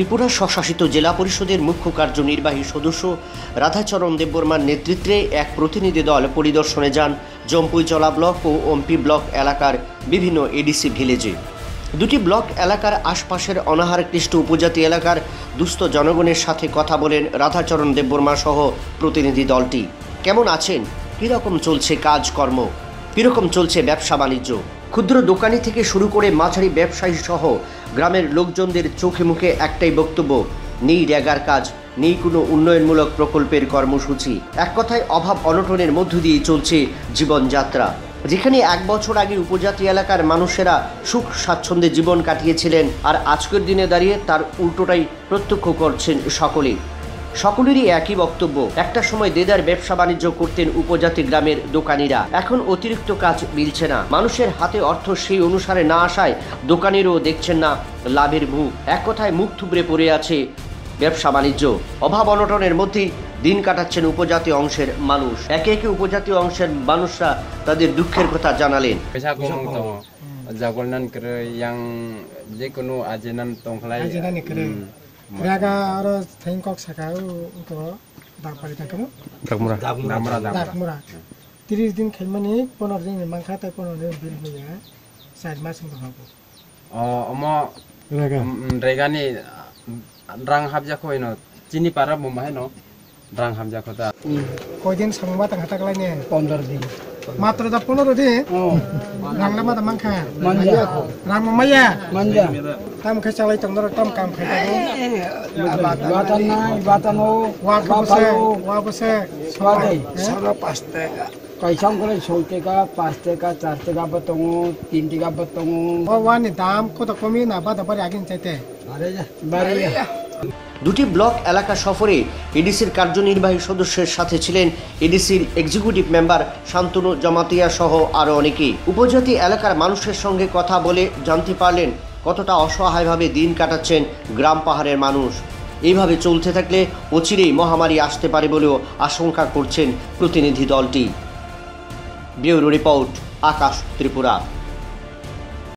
ত্রিপুরা স্বশাসিত জেলা পরিষদের মুখ্য কার্যনির্বাহী সদস্য রাধাচরণ দেববর্মার নেতৃত্বে এক প্রতিনিধি দল পরিদর্শনে যান জম্পুইচলা ব্লক ও ওমপি ব্লক এলাকার বিভিন্ন এডিসি ভিলেজে। দুটি ব্লক এলাকার আশপাশের অনাহারকৃষ্ট উপজাতি এলাকার দুস্থ জনগণের সাথে কথা বলেন রাধাচরণ দেববর্মা সহ প্রতিনিধি দলটি। কেমন আছেন? কীরকম চলছে কাজকর্ম? কীরকম চলছে ব্যবসা বাণিজ্য ক্ষুদ্র দোকানি থেকে শুরু করে মাঝারি ব্যবসায়ী সহ গ্রামের লোকজনদের চোখে মুখে একটাই বক্তব্য, নেই র্যাগার কাজ, নেই কোনো উন্নয়নমূলক প্রকল্পের কর্মসূচি। এক কথায় অভাব অনটনের মধ্য দিয়ে চলছে জীবনযাত্রা। যেখানে এক বছর আগে উপজাতি এলাকার মানুষেরা সুখ স্বাচ্ছন্দ্যে জীবন কাটিয়েছিলেন, আর আজকের দিনে দাঁড়িয়ে তার উল্টোটাই প্রত্যক্ষ করছেন সকলে সকলেরই একই বক্তব্য। একটা সময় দেদার ব্যবসা বাণিজ্য করতেন উপজাতি গ্রামের দোকানিরা। এখন অতিরিক্ত কাজ মিলছে না। মানুষের হাতে অর্থ সেই অনুসারে না আসায় দোকানিরও দেখছেন না লাভের মুখ। এক কথায় মুখ থুবড়ে পড়ে আছে ব্যবসা বাণিজ্য। অভাব অনটনের মধ্যেই দিন কাটাচ্ছেন উপজাতি অংশের মানুষ। একে একে উপজাতি অংশের মানুষরা তাদের দুঃখের কথা জানালেন। yang ajenan tongklai. Ajenan ni kere. ৰেগানী ড্ৰাং হাবজাখ হয় ন চিনি পাৰা মোমাহে ন ড্ৰাং হাবজাখ কেইদিন চাব পোন্ধৰ দিন মাত্র দা 15 দিন। রাংলা মা মাংখা। মানজা রাং মাইয়া। তাম খাই চালাই তং দর তাম কাম খাই বসে বসে. Sara পাঁচ টাকা। ছয় টাকা পাঁচ টাকা চার টাকা বতঙ্গ তিন টাকা বতঙ্গ ও। ওয়ানি দাম কত কমি না বাদা পারে আগিন চাইতে। বাড়ি দুটি ব্লক এলাকা সফরে এডিসির কার্যনির্বাহী সদস্যের সাথে ছিলেন এডিসির এক্সিকিউটিভ মেম্বার শান্তনু জমাতিয়া সহ আরও অনেকে উপজাতি এলাকার মানুষের সঙ্গে কথা বলে জানতে পারলেন কতটা অসহায়ভাবে দিন কাটাচ্ছেন গ্রাম পাহাড়ের মানুষ। এইভাবে চলতে থাকলে অচিরেই মহামারী আসতে পারে বলেও আশঙ্কা করছেন প্রতিনিধি দলটি। Bureau report, Akash Tripura.